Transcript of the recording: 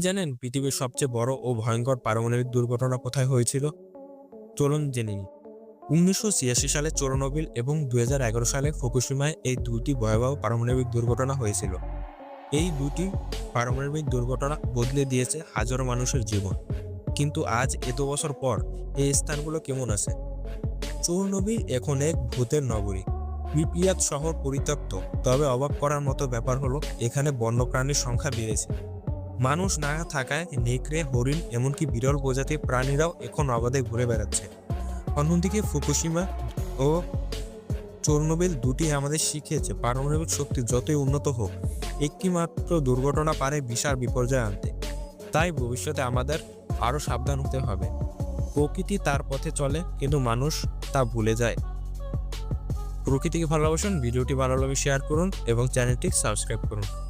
জানেন পৃথিবীর সবচেয়ে বড় ও ভয়ঙ্কর পারমাণবিক দুর্ঘটনা কোথায় হয়েছিল? চলুন জেনে নিই। উনিশশো ছিয়াশি সালে চোরনোবিল এবং দু হাজার এগারো সালে ফুকুশিমায় এই দুটি ভয়াবহ পারমাণবিক দুর্ঘটনা হয়েছিল। এই দুটি পারমাণবিক দুর্ঘটনা বদলে দিয়েছে হাজারো মানুষের জীবন। কিন্তু আজ এত বছর পর এই স্থানগুলো কেমন আছে? চৌরনবীর এখন এক ভূতের নগরী। প্রিপিয়াত শহর পরিত্যক্ত, তবে অবাক করার মতো ব্যাপার হলো এখানে বন্যপ্রাণীর সংখ্যা বেড়েছে। মানুষ না থাকায় নেকড়ে, হরিণ, এমনকি বিরল প্রজাতির প্রাণীরাও এখন অবাধে ঘুরে বেড়াচ্ছে। অন্যদিকে ফুকুশিমা ও চোরনোবেল দুটি আমাদের শিখিয়েছে, পারমাণবিক শক্তি যতই উন্নত হোক একটি মাত্র দুর্ঘটনা পারে বিশাল বিপর্যয় আনতে। তাই ভবিষ্যতে আমাদের আরও সাবধান হতে হবে। প্রকৃতি তার পথে চলে, কিন্তু মানুষ তা ভুলে যায়। প্রকৃতিকে ভালোবাসুন, ভিডিওটি ভালো শেয়ার করুন এবং চ্যানেলটি সাবস্ক্রাইব করুন।